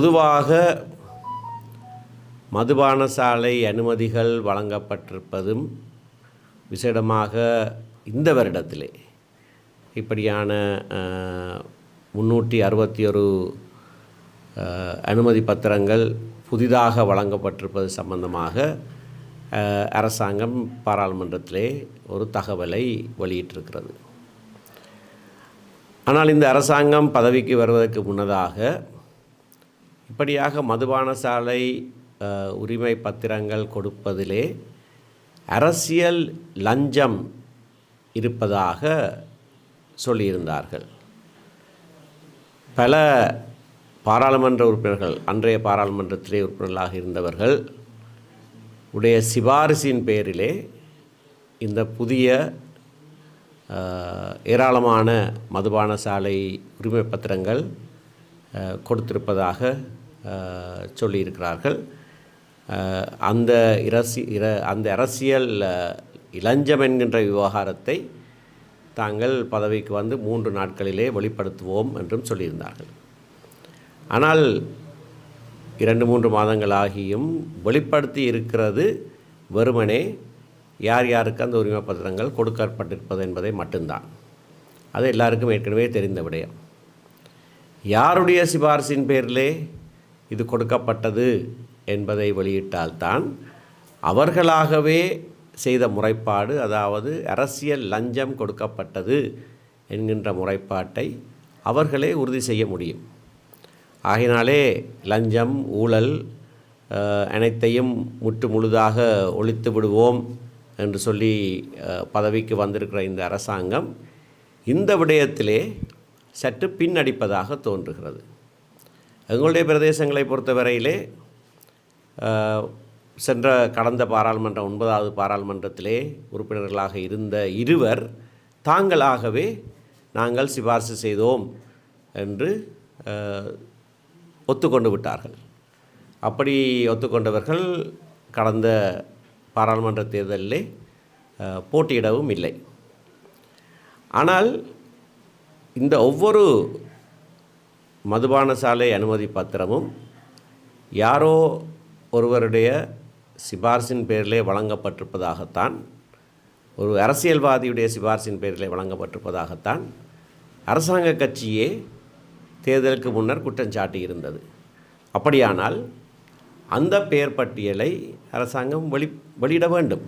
பொதுவாக மதுபான சாலை அனுமதிகள் வழங்கப்பட்டிருப்பதும் விசேடமாக இந்த வருடத்திலே. இப்படியான முன்னூற்றி அறுபத்தி ஒரு அனுமதி பத்திரங்கள் புதிதாக வழங்கப்பட்டிருப்பது சம்பந்தமாக அரசாங்கம் பாராளுமன்றத்திலே ஒரு தகவலை வெளியிட்டிருக்கிறது. ஆனால் இந்த அரசாங்கம் பதவிக்கு வருவதற்கு முன்னதாக இப்படியாக மதுபான சாலை உரிமை பத்திரங்கள் கொடுப்பதிலே அரசியல் லஞ்சம் இருப்பதாக சொல்லியிருந்தார்கள். பல பாராளுமன்ற உறுப்பினர்கள் அன்றைய பாராளுமன்றத்திலே உறுப்பினர்களாக இருந்தவர்கள் உடைய சிபாரிசின் பேரிலே இந்த புதிய ஏராளமான மதுபான சாலை உரிமை பத்திரங்கள் கொடுத்திருப்பதாக சொல்லியிருக்கிறார்கள். அந்த இரசி இர அந்த அரசியல் இளஞ்சம் என்கின்ற விவகாரத்தை தாங்கள் பதவிக்கு வந்து மூன்று நாட்களிலே வெளிப்படுத்துவோம் என்றும் சொல்லியிருந்தார்கள். ஆனால் இரண்டு மூன்று மாதங்களாகியும் வெளிப்படுத்தி இருக்கிறது வெறுமனே யார் யாருக்கு அந்த உரிமை பத்திரங்கள் கொடுக்கப்பட்டிருப்பது என்பதை மட்டும்தான். அது எல்லாருக்கும் ஏற்கனவே தெரிந்த விடயம். யாருடைய சிபாரிசின் பேரிலே இது கொடுக்கப்பட்டது என்பதை வெளியிட்டால்தான் அவர்களாகவே செய்த முறைப்பாடு அதாவது அரசியல் லஞ்சம் கொடுக்கப்பட்டது என்கின்ற முறைப்பாட்டை அவர்களே உறுதி செய்ய முடியும். ஆகினாலே லஞ்சம் ஊழல் அனைத்தையும் முற்று முழுதாக ஒழித்து விடுவோம் என்று சொல்லி பதவிக்கு வந்திருக்கிற இந்த அரசாங்கம் இந்த விடயத்திலே சற்று பின்னடிப்பதாக தோன்றுகிறது. எங்களுடைய பிரதேசங்களை பொறுத்தவரையிலே சென்ற கடந்த பாராளுமன்ற ஒன்பதாவது பாராளுமன்றத்திலே உறுப்பினர்களாக இருந்த இருவர் தாங்களாகவே நாங்கள் சிபாரிசு செய்தோம் என்று ஒத்துக்கொண்டு விட்டார்கள். அப்படி ஒத்துக்கொண்டவர்கள் கடந்த பாராளுமன்ற தேர்தலிலே போட்டியிடவும் இல்லை. ஆனால் இந்த ஒவ்வொரு மதுபான சாலை அனுமதி பத்திரமும் யாரோ ஒருவருடைய சிபார்சின் பேரிலே வழங்கப்பட்டிருப்பதாகத்தான் ஒரு அரசியல்வாதியுடைய சிபார்சின் பேரிலே வழங்கப்பட்டிருப்பதாகத்தான் அரசாங்க கட்சியே தேர்தலுக்கு முன்னர் குற்றம் சாட்டியிருந்தது. அப்படியானால் அந்த பெயர் பட்டியலை அரசாங்கம் வெளி வெளியிட வேண்டும்.